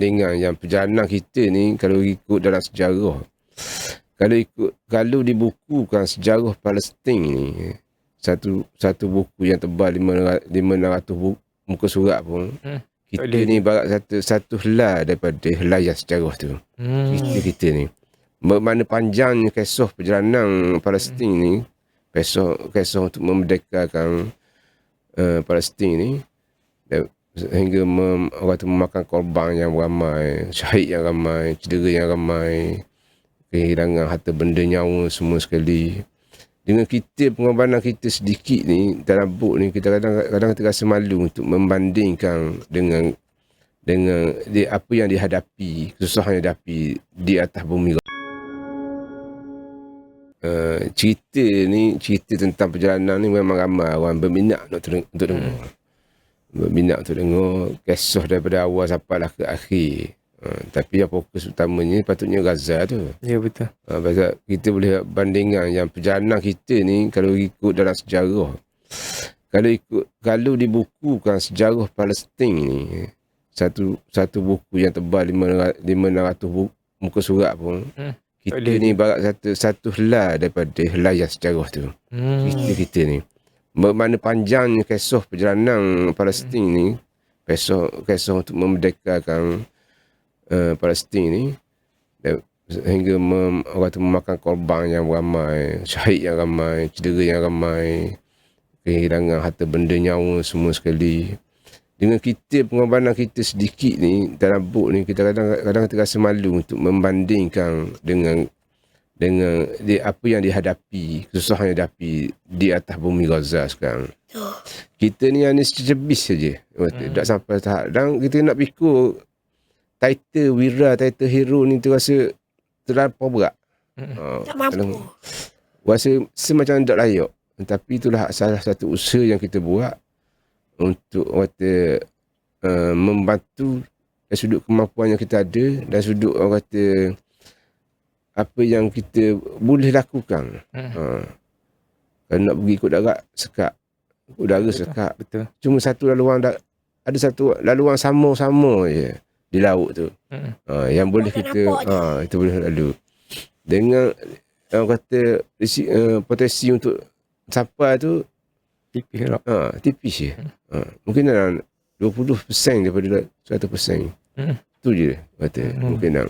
dengan yang perjalanan kita ni kalau ikut dalam sejarah kalau ikut kalau dibukukan sejarah Palestin ni satu satu buku yang tebal 500 buku, muka surat pun hmm. kita Boleh. ni barat satu satu helai daripada helai sejarah tu hmm. kita kita ni mana panjangnya kisah perjalanan Palestin hmm. ni kisah kisah untuk memerdekakan uh, Palestin ni sehingga mem, orang tu memakan korban yang ramai, syahid yang ramai, cedera yang ramai, kehilangan harta benda nyawa semua sekali. Dengan kita pengorbanan kita sedikit ni dalam buk ni kita kadang-kadang kita rasa malu untuk membandingkan dengan dengan di, apa yang dihadapi, kesusahan yang dihadapi di atas bumi. Uh, cerita ni, cerita tentang perjalanan ni memang ramai orang berminat untuk, untuk dengar. Hmm berminat untuk dengar kisah daripada awal sampailah ke akhir. Uh, tapi yang fokus utamanya patutnya Gaza tu. Ya betul. Uh, pasal kita boleh bandingkan yang perjalanan kita ni kalau ikut dalam sejarah. Kalau ikut kalau dibukukan sejarah Palestin ni satu satu buku yang tebal 500 buku, muka surat pun hmm. kita Boleh. ni barat satu satu helai daripada helai sejarah tu. Hmm. Kita kita ni mana panjangnya kisah perjalanan Palestin ni kisah kisah untuk memerdekakan uh, Palestin ni sehingga mem, orang tu memakan korban yang ramai syahid yang ramai cedera yang ramai kehilangan harta benda nyawa semua sekali. Dengan kita pengorbanan kita sedikit ni dalam buk ni kita kadang-kadang kita rasa malu untuk membandingkan dengan dengan di, apa yang dihadapi, kesusahan yang dihadapi di atas bumi Gaza sekarang. Kita ni hanya secebis saja. Hmm. Tak sampai tahap. Dan kita nak pikul title Wira, title hero ni tu rasa terlalu berat. Hmm. Uh, tak mampu. Rasa semacam tak layak. Tapi itulah salah satu usaha yang kita buat untuk kata, uh, membantu dari sudut kemampuan yang kita ada dan sudut orang kata apa yang kita boleh lakukan. Hmm. Ha. Kalau nak pergi ikut darat, sekat. Udara betul, sekat. Betul. Cuma satu laluan, ada satu laluan sama-sama je di laut tu. Hmm. Ha, yang boleh kita, ha, itu boleh lalu. Dengan orang kata uh, potensi untuk sampai tu, tipis lah. Ha, tipis je. Hmm. Ha, mungkin dalam 20% daripada 100%. Hmm. Tu je kata. Hmm. Mungkin dalam